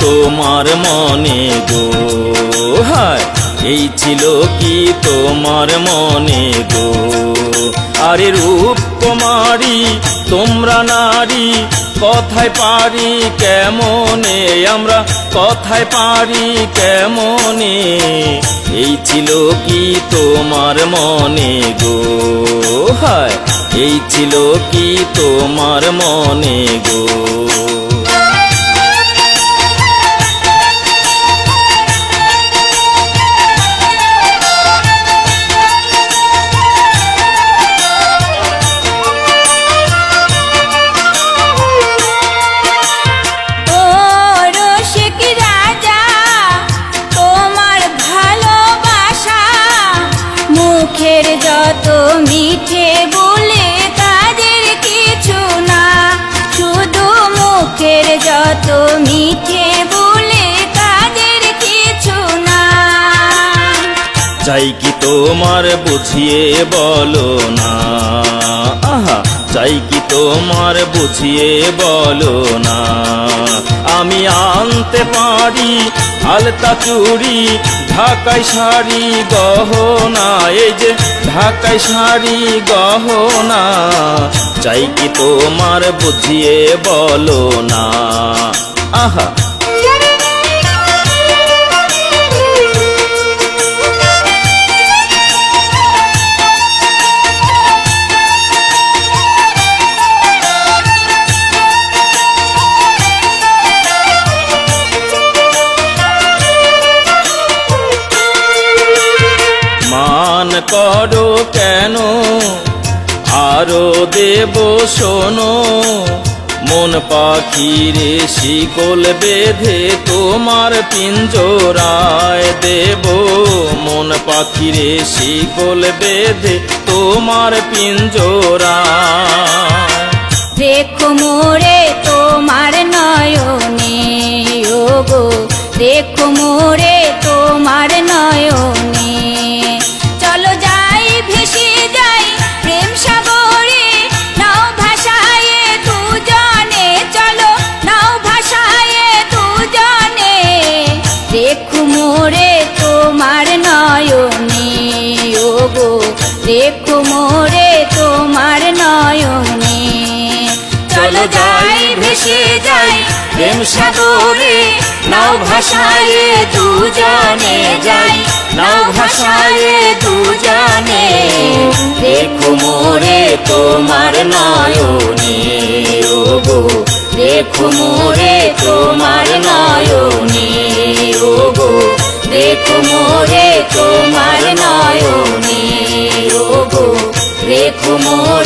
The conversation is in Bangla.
তোমার মনে গো? হায়, এই ছিল কি তোমার মনে গো? আরে রূপ কুমারী তোমরা নারী, কথায় পারি কেমনে? আমরা কথায় পারি কেমনে? এই ছিল কি তোমার মনে গো? হায়, এই ছিল কি তোমার মনে গো? মুখের যত মিঠে বলে কাজের কিছু না। শুধু মুখের যত মিঠে বলে কাজের কিছু না। চাই কি তোমার বুঝিয়ে বলো না। আহা চাই কি তোমার বুঝিয়ে বলো না। আমি আনতে পারি আলতা চুরি ঢাকাই শাড়ি, গহনা, এই যে ঢাকাই শাড়ি, গহনা। চাই কি তোমার বুঝিয়ে বলো না। আহা করো কেন? আরও দেব শোনো, মন পাখিরে শিকল বেঁধে তোমার পিঞ্জরায় দেব। মন পাখিরে শিকল বেঁধে তোমার পিঞ্জরায়। দেখো মোরে তোমার নয়নে, ওগো। দেখো মোরে তোমার নয়নে দেখো মোরে তোমার নয়নে। চলো যাই, ভেসে যাই, প্রেম সাগরে। নাও ভাষায় দুজনে যাই, নাও ভাষায় দুজনে। দেখো মোরে তোমার নয়নে, ওগো, দেখো মোরে তোমার দেখো